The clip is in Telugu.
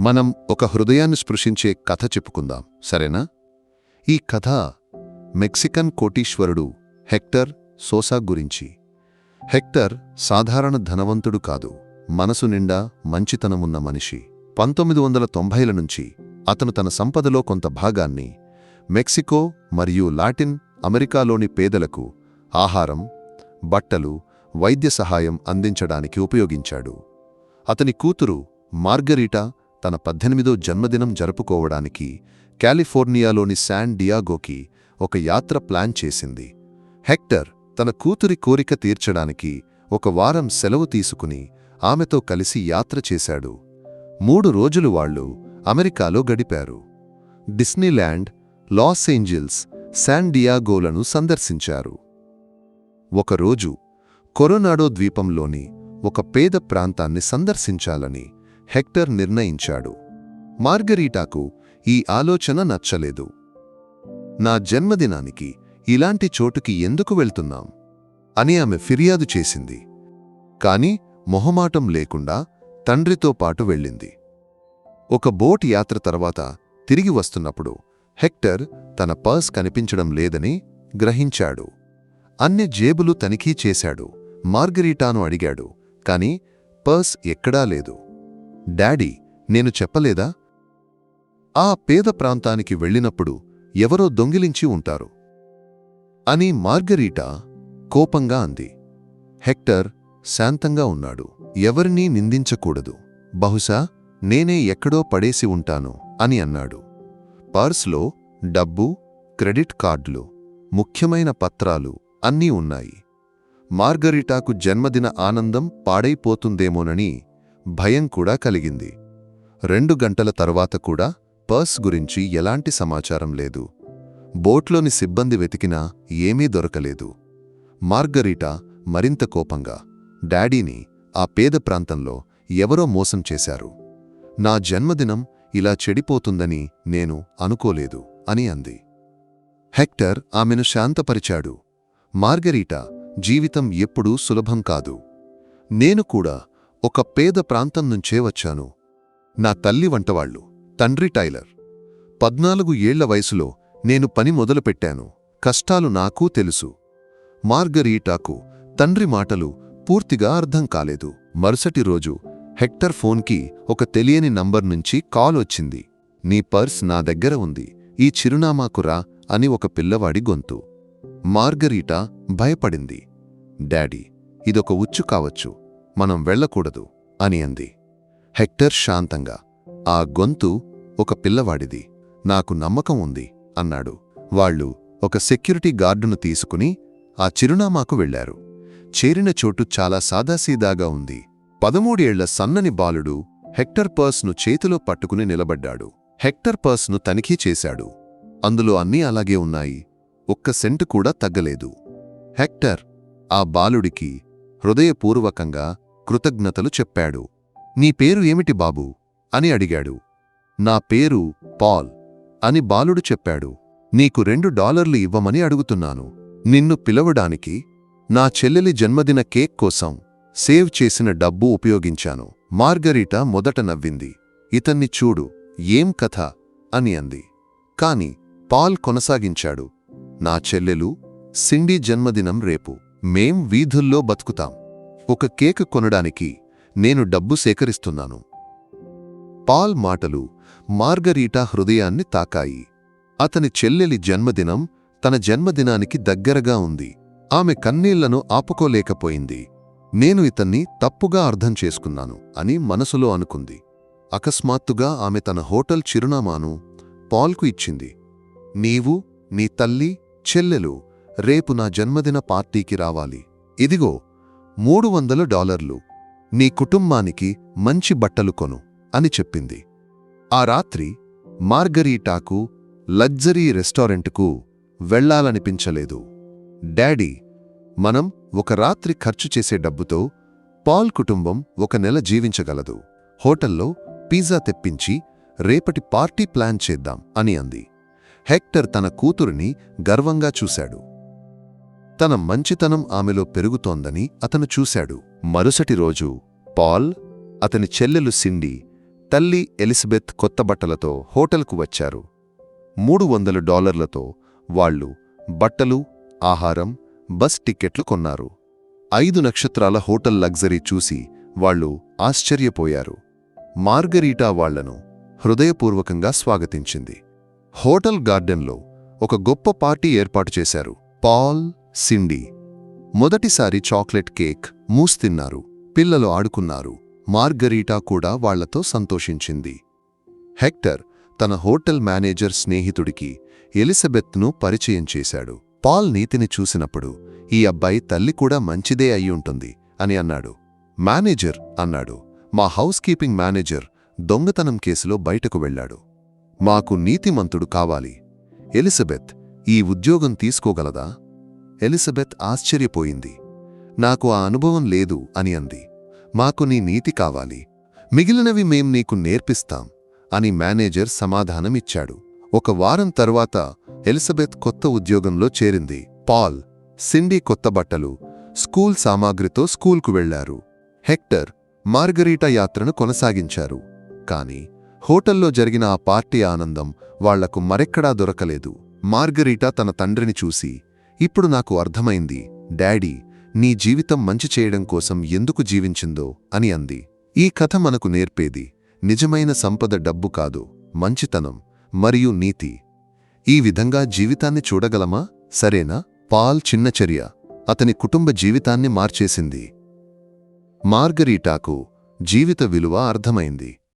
మనం ఒక హృదయాన్ని స్పృశించే కథ చెప్పుకుందాం సరేనా? ఈ కథ మెక్సికన్ కోటీశ్వరుడు హెక్టర్ సోసా గురించి. హెక్టర్ సాధారణ ధనవంతుడు కాదు మనసు నిండా మంచితనమున్న మనిషి. పంతొమ్మిది వందల తొంభైల నుంచి అతను తన సంపదలో కొంత భాగాన్ని మెక్సికో మరియు లాటిన్ అమెరికాలోని పేదలకు ఆహారం బట్టలు వైద్య సహాయం అందించడానికి ఉపయోగించాడు. అతని కూతురు మార్గరీటా తన పద్దెనిమిదో జన్మదినం జరుపుకోవడానికి కాలిఫోర్నియాలోని శాన్ డియాగోకి ఒక యాత్ర ప్లాన్ చేసింది. హెక్టర్ తన కూతురి కోరిక తీర్చడానికి ఒక వారం సెలవు తీసుకుని ఆమెతో కలిసి యాత్ర చేశాడు. మూడు రోజులు వాళ్ళు అమెరికాలో గడిపారు. డిస్నీల్యాండ్ లాస్ ఏంజిల్స్ శాన్ డియాగోలను సందర్శించారు. ఒకరోజు కొరొనాడో ద్వీపంలోని ఒక పేద ప్రాంతాన్ని సందర్శించాలని హెక్టర్ నిర్ణయించాడు. మార్గరీటాకు ఈ ఆలోచన నచ్చలేదు. నా జన్మదినానికి ఇలాంటి చోటుకి ఎందుకు వెళ్తున్నాం? అని ఆమె ఫిర్యాదు చేసింది. కాని మొహమాటం లేకుండా తండ్రితో పాటు వెళ్ళింది. ఒక బోట్ యాత్ర తర్వాత తిరిగి వస్తున్నప్పుడు హెక్టర్ తన పర్స్ కనిపించడం లేదని గ్రహించాడు. అన్ని జేబులు తనిఖీ చేశాడు. మార్గరీటాను అడిగాడు. కాని పర్స్ ఎక్కడా లేదు. డాడీ నేను చెప్పలేదా? ఆ పేద ప్రాంతానికి వెళ్ళినప్పుడు ఎవరో దొంగిలించి ఉంటారు అని మార్గరీటా కోపంగా అంది. హెక్టర్ శాంతంగా ఉన్నాడు. ఎవరినీ నిందించకూడదు. బహుశా నేనే ఎక్కడో పడేసి ఉంటాను అని అన్నాడు. పర్స్లో డబ్బు క్రెడిట్ కార్డులు ముఖ్యమైన పత్రాలు అన్నీ ఉన్నాయి. మార్గరిటాకు జన్మదిన ఆనందం పాడైపోతుందేమోనని భయం కూడా కలిగింది. రెండు గంటల తరువాత కూడా పర్స్ గురించి ఎలాంటి సమాచారం లేదు. బోట్లోని సిబ్బంది వెతికినా ఏమీ దొరకలేదు. మార్గరీటా మరింత కోపంగా డాడీని ఆ పేద ప్రాంతంలో ఎవరో మోసం చేశారు. నా జన్మదినం ఇలా చెడిపోతుందని నేను అనుకోలేదు అని అంది. హెక్టర్ ఆమెను శాంతపరిచాడు. మార్గరీటా జీవితం ఎప్పుడూ సులభం కాదు. నేను కూడా ఒక పేద ప్రాంతం నుంచే వచ్చాను. నా తల్లి వంటవాళ్ళు తండ్రి టైలర్. పద్నాలుగు ఏళ్ళ వయసులో నేను పని మొదలుపెట్టాను. కష్టాలు నాకూ తెలుసు. మార్గరీటాకు తండ్రి మాటలు పూర్తిగా అర్థం కాలేదు. మరుసటి రోజు హెక్టర్ ఫోన్కి ఒక తెలియని నంబర్ నుంచి కాల్ వచ్చింది. నీ పర్స్ నా దగ్గర ఉంది. ఈ చిరునామాకురా అని ఒక పిల్లవాడి గొంతు. మార్గరీటా భయపడింది. డాడీ ఇదొక ఉచ్చు కావచ్చు. మనం వెళ్ళకూడదు అని అంది. హెక్టర్ శాంతంగా ఆ గొంతు ఒక పిల్లవాడిది నాకు నమ్మకం ఉంది అన్నాడు. వాళ్ళు ఒక సెక్యూరిటీ గార్డును తీసుకుని ఆ చిరునామాకు వెళ్ళారు చేరిన చోటు చాలా సాదాసీదాగా ఉంది. పదమూడేళ్ళ సన్నని బాలుడు హెక్టర్ పర్స్ను చేతిలో పట్టుకుని నిలబడ్డాడు. హెక్టర్ పర్స్ను తనిఖీ చేశాడు. అందులో అన్నీ అలాగే ఉన్నాయి. ఒక్క సెంటు కూడా తగ్గలేదు. హెక్టర్ ఆ బాలుడికి హృదయపూర్వకంగా కృతజ్ఞతలు చెప్పాడు. నీ పేరు ఏమిటి బాబూ? అని అడిగాడు. నా పేరు పాల్ అని బాలుడు చెప్పాడు. నీకు రెండు డాలర్లు ఇవ్వమని అడుగుతున్నాను. నిన్ను పిలవడానికి నా చెల్లెలి జన్మదిన కేక్ కోసం సేవ్ చేసిన డబ్బు ఉపయోగించాను. మార్గరీటా మొదట నవ్వింది. ఇతన్ని చూడు ఏం కథ? అని అంది. కాని పాల్ కొనసాగించాడు. నా చెల్లెలు సిండీ జన్మదినం రేపు. మేం వీధుల్లో బతుకుతాం. ఒక కేక్ కొనడానికి నేను డబ్బు సేకరిస్తున్నాను. పాల్ మాటలు మార్గరీటా హృదయాన్ని తాకాయి. అతని చెల్లెలి జన్మదినం తన జన్మదినానికి దగ్గరగా ఉంది. ఆమె కన్నీళ్ళను ఆపుకోలేకపోయింది. నేను ఇతన్ని తప్పుగా అర్థం చేసుకున్నాను అని మనసులో అనుకుంది. అకస్మాత్తుగా ఆమె తన హోటల్ చిరునామాను పాల్కు ఇచ్చింది. నీవు నీ తల్లి చెల్లెలు రేపు నా జన్మదిన పార్టీకి రావాలి. ఇదిగో మూడు వందల డాలర్లు. నీ కుటుంబానికి మంచి బట్టలు కొను అని చెప్పింది. ఆ రాత్రి మార్గరీటాకు లగ్జరీ రెస్టారెంట్కు వెళ్ళాలనిపించలేదు డాడీ మనం ఒక రాత్రి ఖర్చు చేసే డబ్బుతో పాల్ కుటుంబం ఒక నెల జీవించగలదు. హోటల్లో పిజ్జా తెప్పించి రేపటి పార్టీ ప్లాన్ చేద్దాం అని అంది. హెక్టర్ తన కూతురిని గర్వంగా చూశాడు. తన మంచితనం ఆమెలో పెరుగుతోందని అతను చూశాడు. మరుసటి రోజు పాల్ అతని చెల్లెలు సిండి తల్లి ఎలిజబెత్ కొత్త బట్టలతో హోటల్కు వచ్చారు. మూడు వందల డాలర్లతో వాళ్ళు బట్టలు ఆహారం బస్ టిక్కెట్లు కొన్నారు. ఐదు నక్షత్రాల హోటల్ లగ్జరీ చూసి వాళ్ళు ఆశ్చర్యపోయారు. మార్గరీటా వాళ్ళను హృదయపూర్వకంగా స్వాగతించింది. హోటల్ గార్డెన్లో ఒక గొప్ప పార్టీ ఏర్పాటు చేశారు. Paul Cindy. మొదటిసారి చాక్లెట్ కేక్ మూస్ తిన్నారు. పిల్లలు ఆడుకున్నారు. మార్గరీటా కూడా వాళ్ళతో సంతోషించింది. హెక్టర్ తన హోటల్ మేనేజర్ స్నేహితుడికి ఎలిజబెత్ను పరిచయం చేశాడు. పాల్ నీతిని చూసినప్పుడు ఈ అబ్బాయి తల్లి కూడా మంచిదే అయ్యుంటుంది అని అన్నాడు. మేనేజర్ అన్నాడు. మా హౌస్ కీపింగ్ మేనేజర్ దొంగతనం కేసులో బయటకు వెళ్ళాడు. మాకు నీతిమంతుడు కావాలి. ఎలిజబెత్ ఈ ఉద్యోగం తీసుకోగలదా? ఎలిజబెత్ ఆశ్చర్యపోయింది. నాకు ఆ అనుభవం లేదు అని అంది. మాకు నీ నీతి కావాలి. మిగిలినవి మేం నీకు నేర్పిస్తాం అని మేనేజర్ సమాధానమిచ్చాడు ఒక వారం తర్వాత ఎలిజబెత్ కొత్త ఉద్యోగంలో చేరింది. పాల్ సిండీ కొత్త బట్టలు స్కూల్ సామాగ్రితో స్కూల్కు వెళ్ళారు హెక్టర్ మార్గరీటా యాత్రను కొనసాగించారు. కాని హోటల్లో జరిగిన ఆ పార్టీ ఆనందం వాళ్ళకు మరెక్కడా దొరకలేదు. మార్గరీటా తన తండ్రిని చూసి ఇప్పుడు నాకు అర్థమైంది డాడీ నీ జీవితం మంచి చేయడం కోసం ఎందుకు జీవించిందో అని అంది. ఈ కథ మనకు నేర్పేది నిజమైన సంపద డబ్బు కాదు మంచితనం మరియు నీతి. ఈ విధంగా జీవితాన్ని చూడగలమా? సరేనా? పాల్ చిన్న చర్య అతని కుటుంబ జీవితాన్ని మార్చేసింది. మార్గరీటాకు జీవిత విలువ అర్థమైంది.